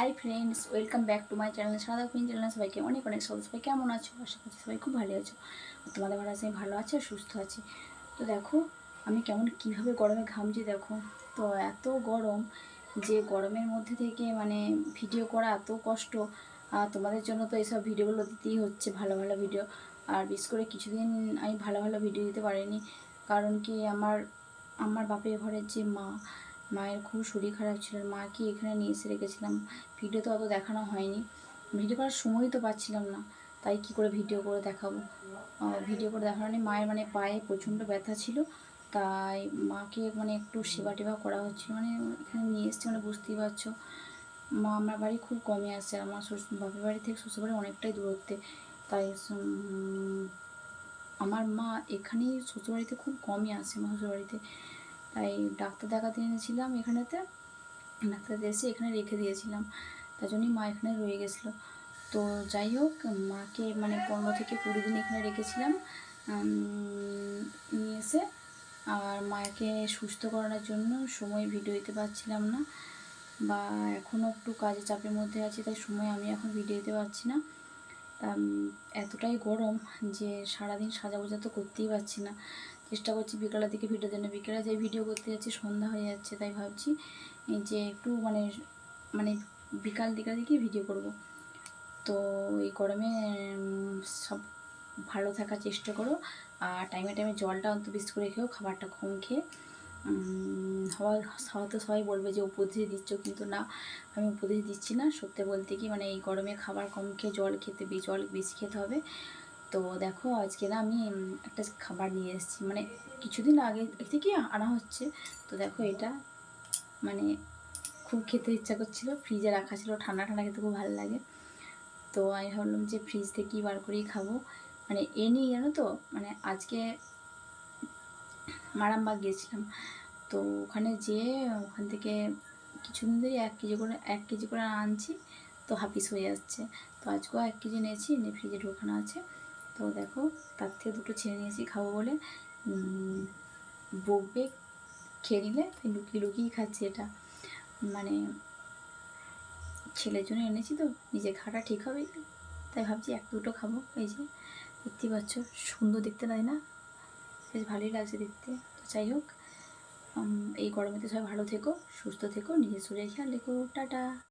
Hi friends welcome back to my channel সাদা queen channel সবাইকে অনেক অনেক সবাই সবাই কেমন আছো? আশা করছি সবাই খুব ভালো আছো। তোমাদের ভালো আছে ভালো আছি আর সুস্থ আছি। তো দেখো, আমি কেমন কীভাবে গরমে ঘামছি দেখো। তো এত গরম যে গরমের মধ্যে থেকে মানে ভিডিও করা এত কষ্ট। আর তোমাদের জন্য তো এইসব ভিডিওগুলো দিতেই হচ্ছে, ভালো ভালো ভিডিও আর বিশেষ করে কিছুদিন আমি ভালো ভালো ভিডিও দিতে পারিনি। কারণ কি আমার আমার বাপের ঘরের যে মা মায়ের খুব শরীর খারাপ ছিল মা কি এখানে নিয়ে এসে রেখেছিলাম? ভিডিও তো অত দেখানো হয়নি। ভিডিও করার সময়ই তো পাচ্ছিলাম না। তাই কি করে ভিডিও করে দেখাবো? ভিডিও করে দেখানো নেই মায়ের মানে পায়ে প্রচণ্ড ব্যথা ছিল। তাই মাকে মানে একটু সেবা টেবা করা হচ্ছিল। মানে এখানে নিয়ে এসছে মানে বুঝতেই পারছ। মা আমার বাড়ি খুব কমে আসে আমার বাপের বাড়ি থেকে শ্বশুর বাড়ি অনেকটাই দূরত্বে। তাই আমার মা এখানেই শ্বশুরবাড়িতে খুব কমই আসে আমার শ্বশুরবাড়িতে তাই ডাক্তার দেখাতে এনেছিলাম এখানেতে। ডাক্তার এসে এখানে রেখে দিয়েছিলাম। তার জন্যই মা এখানে রয়ে গেছিল। তো যাই হোক, মাকে মানে পনেরো থেকে কুড়ি দিন এখানে রেখেছিলাম। নিয়ে এসে আর মাকে সুস্থ করানোর জন্য সময় ভিডিও দিতে পারছিলাম না। বা এখনও একটু কাজের চাপের মধ্যে আছি, তাই সময় আমি এখন ভিডিও দিতে পারছি না। এতটাই গরম যে সারাদিন সাজা গোজা তো করতেই পারছি না। চেষ্টা করছি বিকালের দিকে ভিডিও জন্য বিকেলে যে ভিডিও করতে যাচ্ছি, সন্ধ্যা হয়ে যাচ্ছে, তাই ভাবছি যে একটু মানে মানে বিকাল দিকের দিকে ভিডিও করব। তো এই গরমে সব ভালো থাকার চেষ্টা করো। আর টাইমে টাইমে জলটা অন্তত বেশি করে খেও, খাবারটা কম খেয়ে। সবাই হয়তো সবাই বলবে যে উপদেশ দিচ্ছ, কিন্তু না, আমি উপদেশ দিচ্ছি না। সত্যি বলতে কি মানে এই গরমে খাবার কম খেয়ে জল খেতে জল বেশি খেতে হবে। তো দেখো, আজকে না আমি একটা খাবার নিয়ে এসেছি। মানে কিছুদিন আগে থেকে আনা হচ্ছে। তো দেখো এটা মানে খুব খেতে ইচ্ছা করছিল। ফ্রিজে রাখা ছিল, ঠান্ডা ঠান্ডা খেতে খুব ভালো লাগে। তো আমি ভাবলাম যে ফ্রিজ থেকেই বার করেই খাব। মানে এ নিয়ে জানো তো মানে আজকে মারামবাগ গিয়েছিলাম। তো ওখানে যেয়ে ওখান থেকে কিছুদিন ধরে এক কেজি করে, এক কেজি করে আনছি, তো হাফিস হয়ে যাচ্ছে তো আজকেও এক কেজি নিয়েছি এনে ফ্রিজে ঢোকানো আছে। তো দেখো, তার থেকে দুটো ছেড়ে নিয়েছি খাব বলে। বকবে, খেয়ে নিলে তাই লুকিয়ে লুকিয়ে খাচ্ছি এটা। মানে ছেলের জন্য এনেছি তো নিজে খাটা ঠিক হবে। তাই ভাবছি এক দুটো খাব, এই যে, দেখতেই পাচ্ছ, সুন্দর দেখতে লাগে না? বেশ ভালোই লাগছে দেখতে। তো যাই হোক এই গরমেতে সবাই ভালো থেকো, সুস্থ থেকো, নিজের শরীরে খেয়াল রেখো। টাটা।